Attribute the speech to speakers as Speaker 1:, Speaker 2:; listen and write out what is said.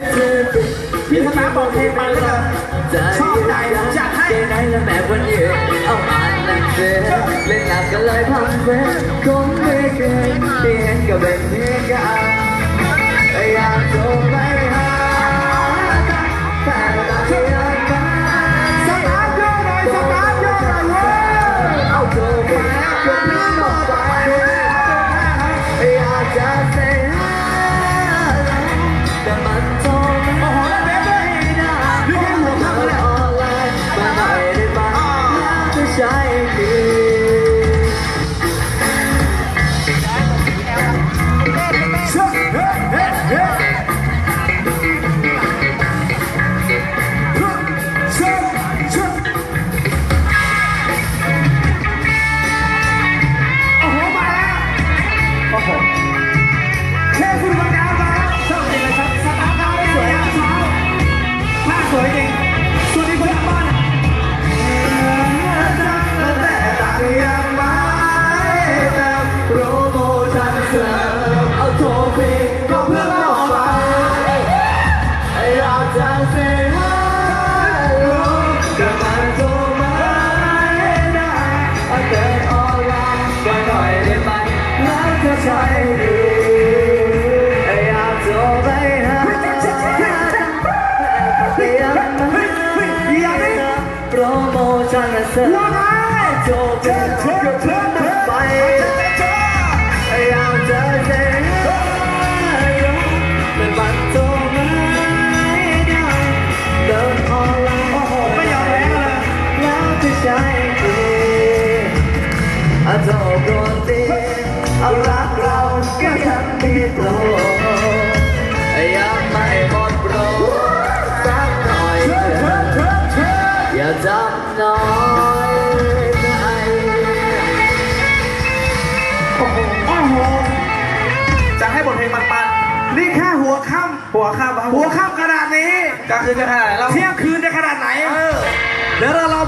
Speaker 1: พี่ธนาบอกเพลงมาแล้วกันชอบใจจัดให้
Speaker 2: เกไหนและแม่วันยืนเอาอ่านหนังสือเล่นหนักก็เลยพังเฟ้คงไม่เคยที่เห็นก็เป็นเพียงกันอยากโทรไปหาแต่ตอนที่รักกัน
Speaker 1: สตาร์ทโยกหน่อยสตาร์ทโยกหน่อยเว้ย
Speaker 2: เอาโทรไปก็ไม่หมดไปอยากจะ ยา
Speaker 1: ก
Speaker 2: โทรไปหาแต่ยังไม่
Speaker 1: เฮ้ยเฮ้ยอย่าดิ
Speaker 2: โปรโมชั่นเสริม
Speaker 1: ว่าไง
Speaker 2: โทรไปก็เพิ่งไปอ อาโทรก่อนดีเอารักเราก็ยังมีโปรยังไม่หมดโปรสักหน่อยเถอะอย่าจำน้อยใจ
Speaker 1: โอ้โหโอ้โหจะให้บทเพลงมันๆนี่แค่หัวค่ำหัวค่ำหัวค่ำขนาดนี้
Speaker 3: ก็คือจะขนาดไหนเรา
Speaker 1: เที่ยงคืนจะขนาดไหน
Speaker 3: เออ
Speaker 1: เดี๋ยวเรารอ